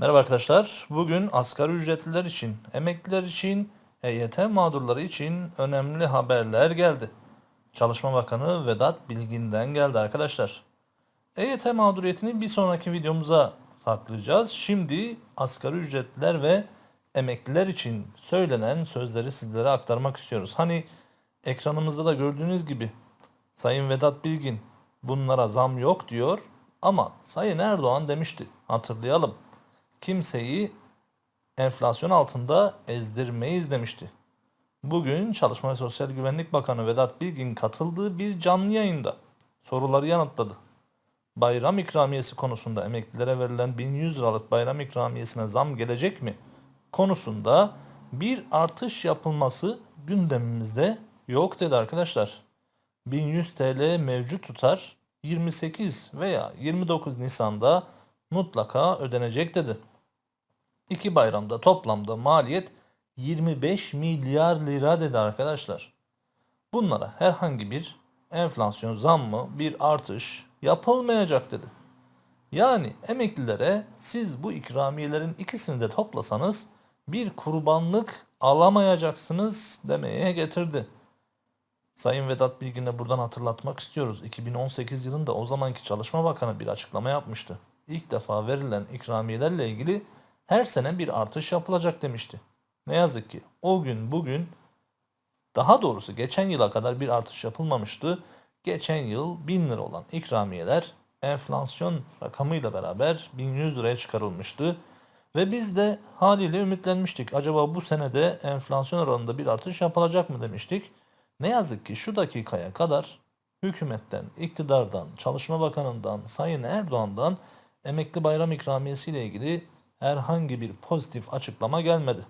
Merhaba arkadaşlar. Bugün asgari ücretliler için, emekliler için, EYT mağdurları için önemli haberler geldi. Çalışma Bakanı Vedat Bilgin'den geldi arkadaşlar. EYT mağduriyetini bir sonraki videomuza saklayacağız. Şimdi asgari ücretliler ve emekliler için söylenen sözleri sizlere aktarmak istiyoruz. Hani ekranımızda da gördüğünüz gibi Sayın Vedat Bilgin bunlara zam yok diyor ama Sayın Erdoğan demişti. Hatırlayalım. Kimseyi enflasyon altında ezdirmeyiz demişti. Bugün Çalışma ve Sosyal Güvenlik Bakanı Vedat Bilgin katıldığı bir canlı yayında soruları yanıtladı. Bayram ikramiyesi konusunda emeklilere verilen 1100 liralık bayram ikramiyesine zam gelecek mi? konusunda bir artış yapılması gündemimizde yok dedi arkadaşlar. 1100 TL mevcut tutar 28 veya 29 Nisan'da mutlaka ödenecek dedi. İki bayramda toplamda maliyet 25 milyar lira dedi arkadaşlar. Bunlara herhangi bir enflasyon zammı, bir artış yapılmayacak dedi. Yani emeklilere siz bu ikramiyelerin ikisini de toplasanız bir kurbanlık alamayacaksınız demeye getirdi. Sayın Vedat Bilgin'e buradan hatırlatmak istiyoruz. 2018 yılında o zamanki Çalışma Bakanı bir açıklama yapmıştı. İlk defa verilen ikramiyelerle ilgili her sene bir artış yapılacak demişti. Ne yazık ki o gün bugün daha doğrusu geçen yıla kadar bir artış yapılmamıştı. Geçen yıl 1000 lira olan ikramiyeler enflasyon rakamıyla beraber 1100 liraya çıkarılmıştı. Ve biz de haliyle ümitlenmiştik. Acaba bu senede enflasyon oranında bir artış yapılacak mı demiştik. Ne yazık ki şu dakikaya kadar hükümetten, iktidardan, Çalışma Bakanı'ndan, Sayın Erdoğan'dan emekli bayram ikramiyesi ile ilgili herhangi bir pozitif açıklama gelmedi.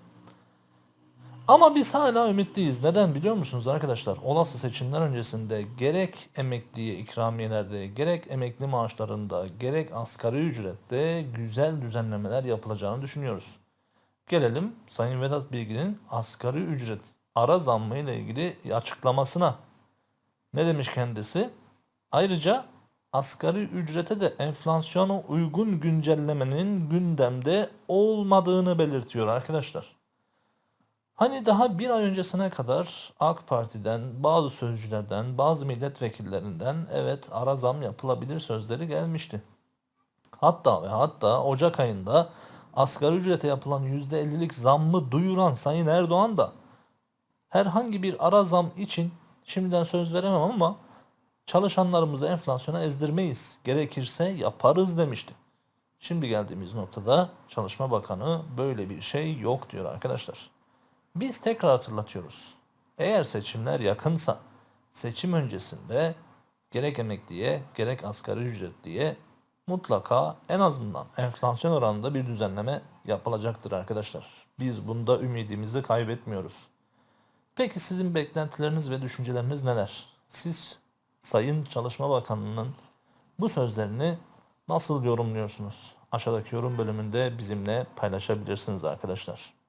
Ama biz hala ümitliyiz. Neden biliyor musunuz arkadaşlar? Olası seçimler öncesinde gerek emekliye ikramiyelerde, gerek emekli maaşlarında, gerek asgari ücrette güzel düzenlemeler yapılacağını düşünüyoruz. Gelelim Sayın Vedat Bilgin'in asgari ücret ara zammı ile ilgili açıklamasına. Ne demiş kendisi? Ayrıca asgari ücrete de enflasyona uygun güncellemenin gündemde olmadığını belirtiyor arkadaşlar. Hani daha bir ay öncesine kadar AK Parti'den, bazı sözcülerden, bazı milletvekillerinden evet ara zam yapılabilir sözleri gelmişti. Hatta ve hatta Ocak ayında asgari ücrete yapılan %50'lik zammı duyuran Sayın Erdoğan da herhangi bir ara zam için şimdiden söz veremem ama çalışanlarımızı enflasyona ezdirmeyiz. Gerekirse yaparız demişti. Şimdi geldiğimiz noktada Çalışma Bakanı böyle bir şey yok diyor arkadaşlar. Biz tekrar hatırlatıyoruz. Eğer seçimler yakınsa seçim öncesinde gerek emekliye gerek asgari ücretliye mutlaka en azından enflasyon oranında bir düzenleme yapılacaktır arkadaşlar. Biz bunda ümidimizi kaybetmiyoruz. Peki sizin beklentileriniz ve düşünceleriniz neler? Siz Sayın Çalışma Bakanı'nın bu sözlerini nasıl yorumluyorsunuz? Aşağıdaki yorum bölümünde bizimle paylaşabilirsiniz arkadaşlar.